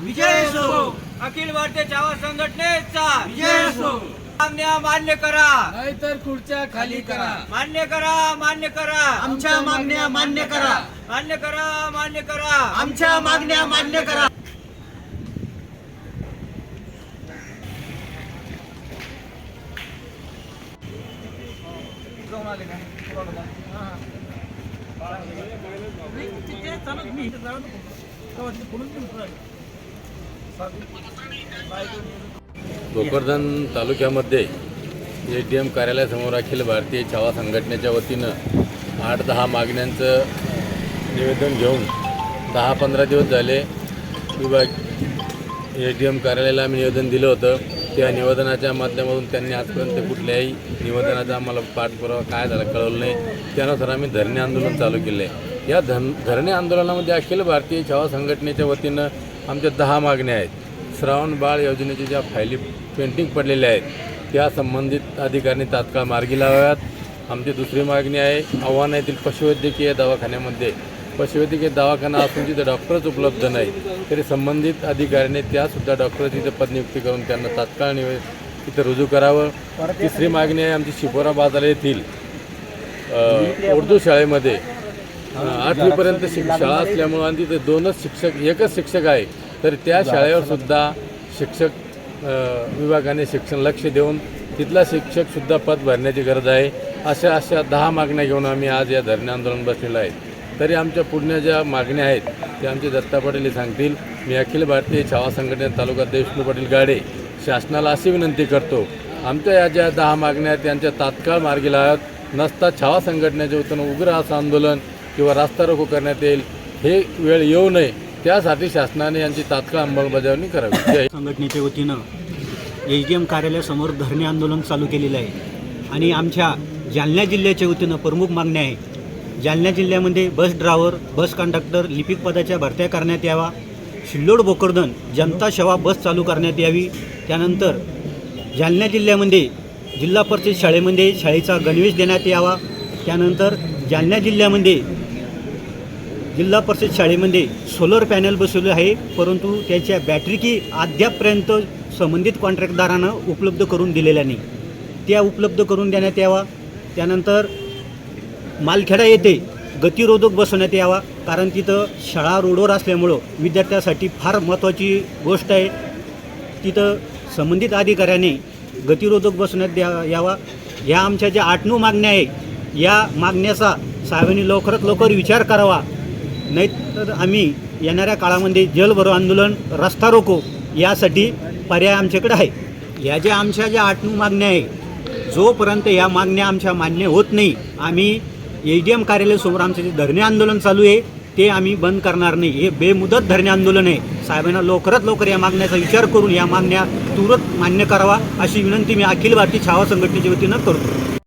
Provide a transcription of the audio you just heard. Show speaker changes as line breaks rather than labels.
विजय असो.
अखिल भारतीय छावा संघटनेचा.
विजय असो
मागण्या मान्य करा.
नाहीतर खुर्च्या खाली करा.
मान्य करा मान्य करा.
आमच्या मागण्या मान्य करा.
मान्य करा मान्य करा.
आमच्या मागण्या मान्य करा.
भोकरदन तालुक्यामध्ये ए टी एम कार्यालयासमोर अखिल भारतीय छावा संघटनेच्या वतीनं आठ दहा मागण्यांचं निवेदन घेऊन दहा पंधरा दिवस झाले विभाग ए टी एम कार्यालयाला आम्ही निवेदन दिलं होतं. त्या निवेदनाच्या माध्यमातून त्यांनी आजपर्यंत कुठल्याही निवेदनाचा आम्हाला पाठपुरावा काय झाला कळवलं नाही. त्यानुसार आम्ही धरणे आंदोलन चालू केलं आहे या धन धरणे आंदोलनामध्ये अखिल भारतीय छावा संघटनेच्या वतीनं आमच्या दहा मागण्या आहेत. श्रावण बाळ योजनेच्या ज्या फायली पेंटिंग पडलेल्या आहेत त्या संबंधित अधिकाऱ्यांनी तात्काळ मार्गी लावाव्यात. आमची दुसरी मागणी आहे आव्हान येथील पशुवैद्यकीय दवाखान्यामध्ये. पशुवैद्यकीय दवाखाना असून तिथे डॉक्टरच उपलब्ध नाही तरी संबंधित अधिकाऱ्याने त्यासुद्धा डॉक्टरची तिथे पदनियुक्ती करून त्यांना तात्काळ निवे तिथं रुजू करावं. तिसरी मागणी आहे आमची शिपोरा बाजार येथील उर्दू शाळेमध्ये आठवीपर्यंत शिक शाळा असल्यामुळं आणि तिथे दोनच शिक्षक एकच शिक्षक आहे. तर त्या शाळेवर सुद्धा शिक्षक विभागाने शिक्षण लक्ष देऊन तिथला शिक्षकसुद्धा पद भरण्याची गरज आहे. अशा अशा दहा मागण्या घेऊन आम्ही आज या धरणे आंदोलन बसलेलं आहे. तरी आमच्या पुढल्या ज्या मागण्या आहेत त्या आमचे दत्ता पाटील हे सांगतील. मी अखिल भारतीय छावा संघटने तालुका देशमुख पाटील गाडे शासनाला अशी विनंती करतो आमच्या या ज्या दहा मागण्या आहेत त्यांच्या तात्काळ मार्गी लावत नसता छावा संघटनेच्या वतीनं उग्र असं आंदोलन किंवा रास्ता रोको करण्यात येईल हे वेळ येऊ नये त्यासाठी शासनाने यांची तात्काळ अंमलबजावणी करावी.
संघटनेच्या वतीनं एच डी एम कार्यालयासमोर धरणे आंदोलन चालू केलेलं आहे. आणि आमच्या जालना जिल्ह्याच्या वतीनं प्रमुख मागण्या आहे. जालना जिल्ह्यामध्ये बस ड्रायव्हर बस कंडक्टर लिपिक पदाच्या भरत्या करण्यात यावा. शिल्लोड भोकरदन जनता सेवा बस चालू करण्यात यावी. त्यानंतर जालना जिल्ह्यामध्ये जिल्हा परिषद शाळेमध्ये शाळेचा गणवेश देण्यात यावा. त्यानंतर जालना जिल्ह्यामध्ये जिल्हा परिषद शाळेमध्ये सोलर पॅनल बसवले आहे. परंतु त्याच्या बॅटरी की अद्यापपर्यंत संबंधित कॉन्ट्रॅक्टदारानं उपलब्ध करून दिलेल्या नाही. त्या उपलब्ध करून देण्यात यावा. त्यानंतर मालखेडा येथे गतिरोधक बसवण्यात यावा. कारण तिथं शाळा रोडवर असल्यामुळं विद्यार्थ्यासाठी फार महत्त्वाची गोष्ट आहे. तिथं संबंधित अधिकाऱ्याने गतिरोधक बसवण्यात द्या यावा. ह्या आमच्या ज्या आठ नऊ मागण्या आहे या मागण्याचा साहेबांनी लवकरात लवकर विचार करावा. नाहीतर आम्ही येणाऱ्या काळामध्ये जलभरो आंदोलन रस्ता रोको यासाठी पर्याय आमच्याकडे आहे. या ज्या आमच्या ज्या आठ नऊ मागण्या आहे जोपर्यंत या मागण्या आमच्या मान्य होत नाही आम्ही ए डी एम कार्यालयासमोर आमचं जे धरणे आंदोलन चालू आहे ते आम्ही बंद करणार नाही. हे बेमुदत धरणे आंदोलन आहे. साहेबांना लवकरात लवकर या मागण्याचा विचार करून या मागण्या तुरंत मान्य करावा अशी विनंती मी अखिल भारतीय छावा संघटनेच्या वतीनं करतो.